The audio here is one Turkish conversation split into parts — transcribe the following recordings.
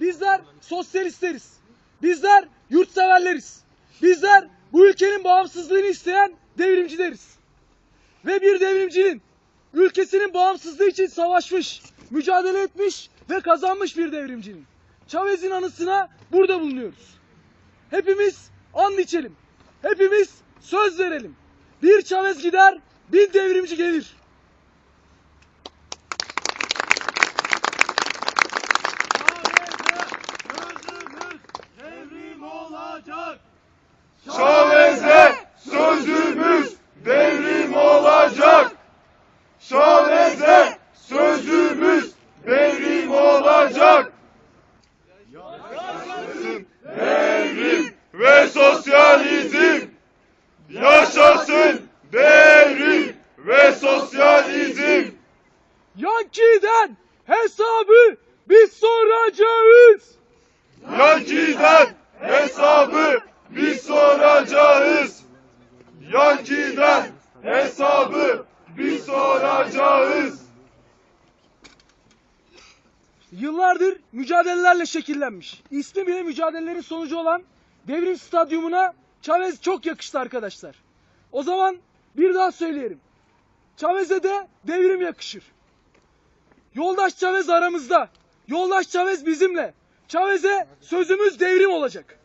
Bizler sosyalistleriz. Bizler yurtseverleriz. Bizler bu ülkenin bağımsızlığını isteyen devrimcileriz. Ve bir devrimcinin ülkesinin bağımsızlığı için savaşmış, mücadele etmiş ve kazanmış bir devrimcinin. Chavez'in anısına burada bulunuyoruz. Hepimiz and içelim. Hepimiz söz verelim. Bir Chavez gider, bin devrimci gelir. devrim olacak. Chavez'e sözümüz devrim olacak. Chavez'e sözümüz devrim olacak. Yaşasın devrim ve sosyalizm. Yaşasın devrim ve sosyalizm. Yanki'den hesabı biz soracağız. Yanki'den hesabı biz soracağız. Yanki'den hesabı biz soracağız. Yıllardır mücadelelerle şekillenmiş. İsmi bile mücadelelerin sonucu olan Devrim Stadyumuna Chavez çok yakıştı arkadaşlar. O zaman bir daha söyleyelim. Chavez'e de devrim yakışır. Yoldaş Chavez aramızda. Yoldaş Chavez bizimle. Chavez'e sözümüz devrim olacak.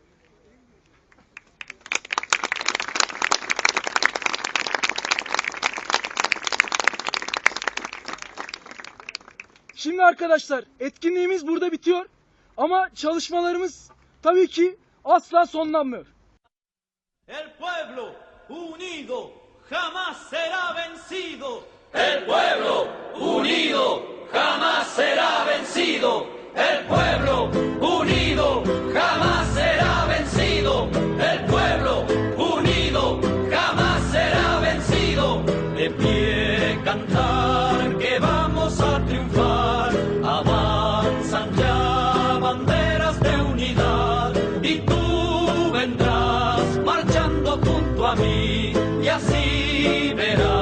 Şimdi arkadaşlar etkinliğimiz burada bitiyor. Ama çalışmalarımız tabii ki asla sonlanmıyor. El pueblo unido jamás será vencido. El pueblo unido jamás será vencido. El pueblo unido jamás será vencido. El pueblo unido jamás será vencido. De pie cantar y así verás.